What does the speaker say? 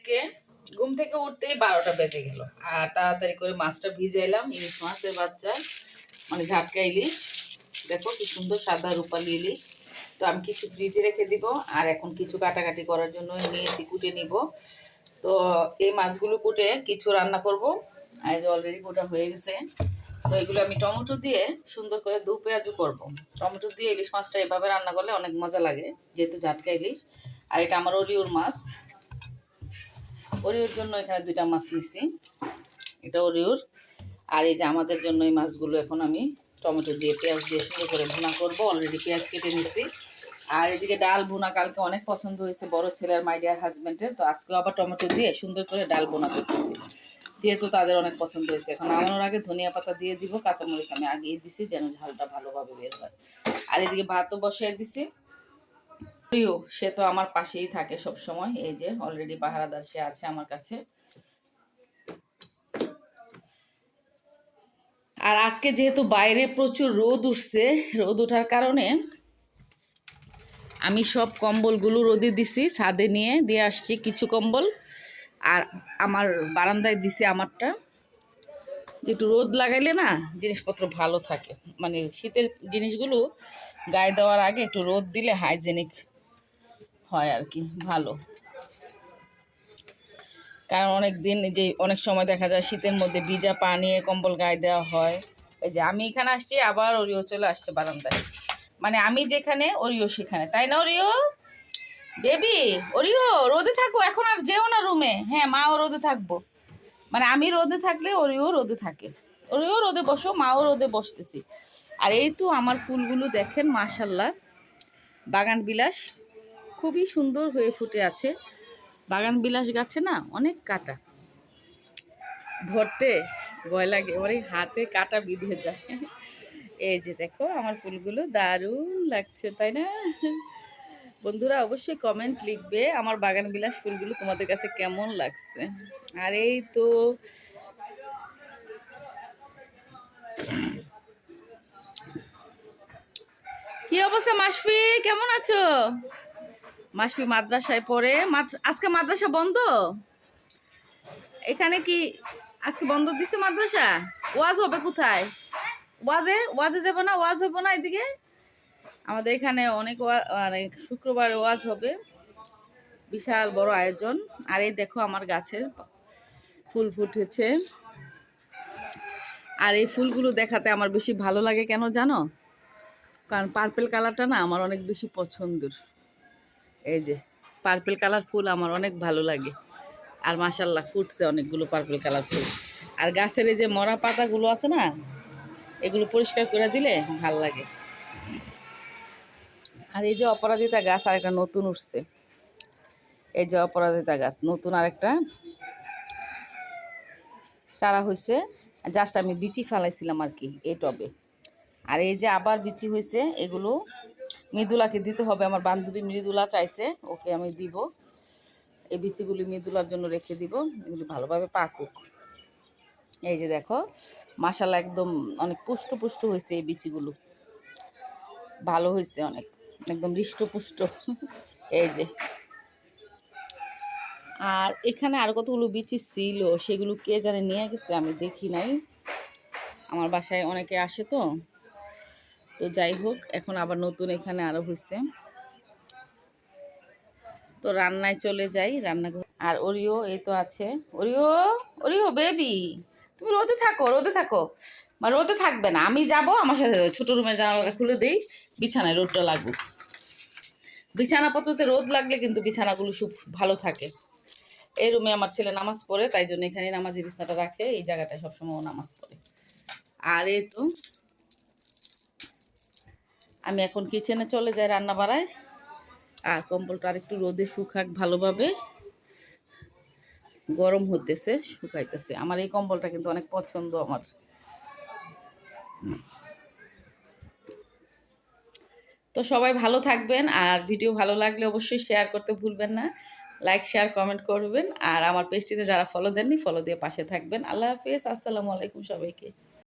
মেঘকে ঘুম থেকে উঠতেই বারোটা বেজে গেল। আর তাড়াতাড়ি করে মাছটা ভিজাইলাম, ইলিশ মাছের বাচ্চা মানে ঝাটকা ইলিশ। দেখো কি সুন্দর সাদা রূপালি ইলিশ। তো আমি কিছু ফ্রিজে রেখে দিব, আর এখন কিছু কাটাকাটি করার জন্য নিয়েছি, কুটে নিব। তো এই মাছগুলো কুটে কিছু রান্না করব। যে অলরেডি কোটা হয়ে গেছে। তো এগুলো আমি টমেটো দিয়ে সুন্দর করে দু পেঁয়াজু করব। টমেটো দিয়ে ইলিশ মাছটা এভাবে রান্না করলে অনেক মজা লাগে, যেহেতু ঝাটকা ইলিশ। আর এটা আমার অরিওর মাছ। অরিওর জন্য এখানে দুইটা মাছ নিছি। এটা অরিওর আর এই যে আমাদের জন্য এই মাছগুলো এখন আমি টমেটো দিয়ে পেঁয়াজ দিয়ে সুন্দর করে ভুনা করব। অলরেডি পেঁয়াজ কেটে নিছি। আর এদিকে ডাল ভুনা কালকে অনেক পছন্দ হয়েছে বড় ছেলের মাই ডিয়ার হাজব্যান্ডের তো আজকেও আবার টমেটো দিয়ে সুন্দর করে ডাল বোনা করতেছি। যেহেতু তাদের অনেক পছন্দ হয়েছে। এখন নামানোর আগে ধনিয়া পাতা দিয়ে দিব। কাঁচামরিচ আমি আগিয়ে দিছি যেন ঝালটা ভালোভাবে বের হয়। আর এদিকে ভাতও বসিয়ে দিছি। প্রিয়, সে তো আমার পাশেই থাকে সব সময় এই যে অলরেডি পাহারাদার সে আছে আমার কাছে। আর আজকে যেহেতু বাইরে প্রচুর রোদ উঠছে, রোদ ওঠার কারণে আমি সব কম্বলগুলো রোদে দিছি, ছাদে নিয়ে দিয়ে আসছি কিছু কম্বল। আর আমার বারান্দায় দিছি আমারটা। একটু রোদ লাগাইলে না, জিনিসপত্র ভালো থাকে। মানে শীতের জিনিসগুলো গায়ে দেওয়ার আগে একটু রোদ দিলে হাইজেনিক হয় আর কি ভালো। কারণ অনেক দিন যে অনেক সময় দেখা যায় শীতের মধ্যে ভিজা পানি কম্বল গায়ে দেওয়া হয়। এই যে আমি এখানে আসছি, আবার ওরিও চলে আসছে বারান্দায়। মানে আমি যেখানে, ওরিও সেখানে। তাই না ওরিও? বেবি, ওরিও, রোদে থাকো, এখন আর যেও না রুমে। হ্যাঁ মাও রোদে থাকব। মানে আমি রোদে থাকলে ওরিও রোদে থাকে। ওরিও রোদে বসো, মাও রোদে বসতেছি। আর এই তো আমার ফুলগুলো দেখেন মাশাল্লাহ বাগান বিলাস। খুবই সুন্দর হয়ে ফুটে আছে। বাগান বিলাস গাছে না অনেক কাটা। ধরতে ভয় লাগে এই হাতে কাটা বিঁধে যায়। এই যে দেখো, আমার ফুলগুলো দারুণ লাগছে, তাই না? বন্ধুরা অবশ্যই কমেন্ট লিখবে আমার বাগান বিলাস ফুলগুলো তোমাদের কাছে কেমন লাগছে। আর এই তো কি অবস্থা মাসফি কেমন আছো? মাসফি মাদ্রাসায় পড়ে। আজকে মাদ্রাসা বন্ধ? এখানে কি আজকে বন্ধ দিছে মাদ্রাসা? ওয়াজ হবে কোথায়? ওয়াজে? ওয়াজে যাব না? ওয়াজ হব না এদিকে? আমাদের এখানে অনেক মানে শুক্রবার ওয়াজ হবে। বিশাল বড় আয়োজন। আর এই দেখো আমার গাছের ফুল ফুটেছে। আর এই ফুলগুলো দেখাতে আমার বেশি ভালো লাগে কেন জানো? কারণ পার্পেল কালারটা না আমার অনেক বেশি পছন্দের। এই যে পার্পেল কালার ফুল আমার অনেক ভালো লাগে। আর মাসাল্লাহ ফুটছে অনেকগুলো পার্পেল কালার ফুল। আর গাছের এই যে মরা পাতাগুলো আছে না, এগুলো পরিষ্কার করে দিলে ভালো লাগে। আর এই যে অপরাজিতা গাছ আর একটা নতুন উঠছে। এই যে অপরাজিতা গাছ, নতুন আর একটা চারা হয়েছে জাস্ট আমি বিচি ফেলাইছিলাম আর কি, এই টবে। আর এই যে আবার বিচি হয়েছে, এগুলো মৃদুলাকে দিতে হবে। আমার বান্ধবী মৃদুলা চাইছে, ওকে আমি দিব। এই বিচিগুলি মৃদুলার জন্য রেখে দিব, এগুলি ভালোভাবে পাকুক। এই যে দেখো মাসালা একদম অনেক পুষ্ট পুষ্ট হয়েছে এই বিচিগুলো। ভালো হয়েছে অনেক, একদম হৃষ্টপুষ্ট। এই যে। আর এখানে আর কতগুলো বিচি ছিল, সেগুলো কে জানে নিয়ে গেছে, আমি দেখি নাই। আমার বাসায় অনেকে আসে তো। তো যাই হোক, এখন আবার নতুন এখানে আরও হয়েছে তো রান্নায় চলে যাই রান্না আর ওরিও, এই তো আছে। ওরিও ওরিও, বেবি, তুমি রোদে থাকো রোদে থাকো। বা রোদে থাকবে না, আমি যাব, আমার সাথে ছোট রুমের জানালাটা খুলে দিই, বিছানায় রোদটা লাগুক। বিছানাপত্রতে রোদ লাগলে কিন্তু বিছানাগুলো খুব ভালো থাকে। এই রুমে আমার ছেলে নামাজ পড়ে, তাই জন্য এখানে নামাজের বিছানাটা রাখে, এই জায়গাটায় সবসময় ও নামাজ পড়ে। আর এই তো আমি এখন কিচেনে চলে যাই রান্না বাড়ায় আর কম্বলটা আর একটু রোদে শুকাক ভালোভাবে। গরম হতেছে শুকাইতেছে। আমার এই কম্বলটা কিন্তু অনেক পছন্দ আমার। তো সবাই ভালো থাকবেন, আর ভিডিও ভালো লাগলে অবশ্যই শেয়ার করতে ভুলবেন না। লাইক শেয়ার কমেন্ট করবেন। আর আমার পেজটিতে যারা ফলো দেননি ফলো দিয়ে পাশে থাকবেন। আল্লাহ হাফিজ, আসসালামু আলাইকুম সবাইকে।